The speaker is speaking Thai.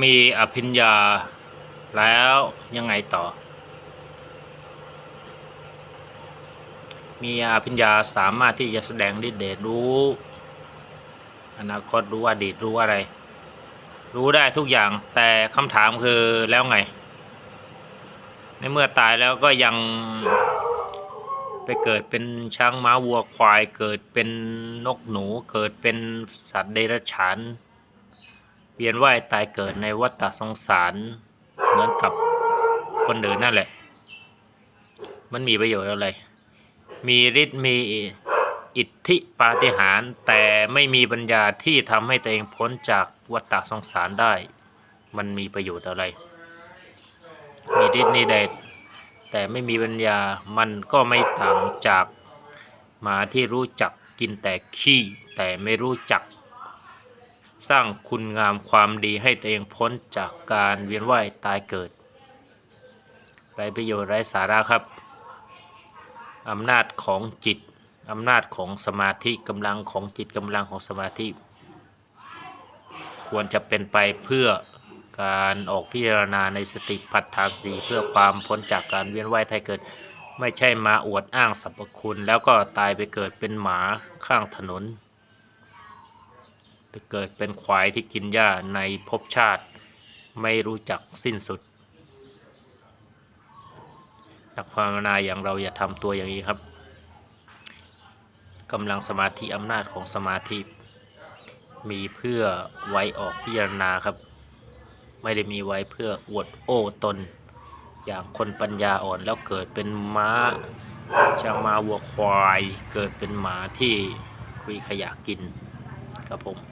มีอภิญญาแล้วยังไงต่อ มีอภิญญาสามารถที่จะแสดงฤทธิ์เดชรู้ อนาคตรู้อดีตรู้อะไร รู้ได้ทุกอย่างแต่คำถามคือแล้วไง ในเมื่อตายแล้วก็ยังไปเกิดเป็นช้างม้าวัวควาย เกิดเป็นนกหนู เกิดเป็นสัตว์เดรัจฉาน เวียนว่ายตายเกิดในวัฏสงสาร เหมือนกับคนอื่นนั่นแหละ มันมีประโยชน์อะไร มีฤทธิ์มีอิทธิปาฏิหาริย์แต่ไม่มีปัญญาที่ทำให้ตัวเองพ้นจากวัฏสงสารได้ มันมีประโยชน์อะไร มีฤทธิ์มีเดชแต่ไม่มีปัญญามันก็ไม่ต่างจากหมาที่รู้จักกินแต่ขี้แต่ไม่รู้จัก สร้างคุณงามความดีให้ตัวเองพ้นจากการเวียนว่ายตายเกิดไรประโยชน์ไรสาระครับอำนาจของจิตอำนาจของสมาธิกำลังของจิตกำลังของสมาธิ ควรจะเป็นไปเพื่อการออกพิจารณาในสติปัฏฐานสีเพื่อความพ้นจากการเวียนว่ายตายเกิด ไม่ใช่มาอวดอ้างสรรพคุณ แล้วก็ตายไปเกิดเป็นหมาข้างถนน หรือเกิดเป็นควายที่กินหญ้าในภพชาติ ไม่รู้จักสิ้นสุดนักภาวนาอย่างเราอย่าทำตัวอย่างนี้ครับกำลังสมาธิอำนาจของสมาธิ มีเพื่อไว้ออกพิจารณาครับ ไม่ได้มีไว้เพื่ออวดโอ้ตน อย่างคนปัญญาอ่อนแล้วเกิดเป็นม้าช้างมาวัวควาย เกิดเป็นหมาที่คุยขยะกินครับผม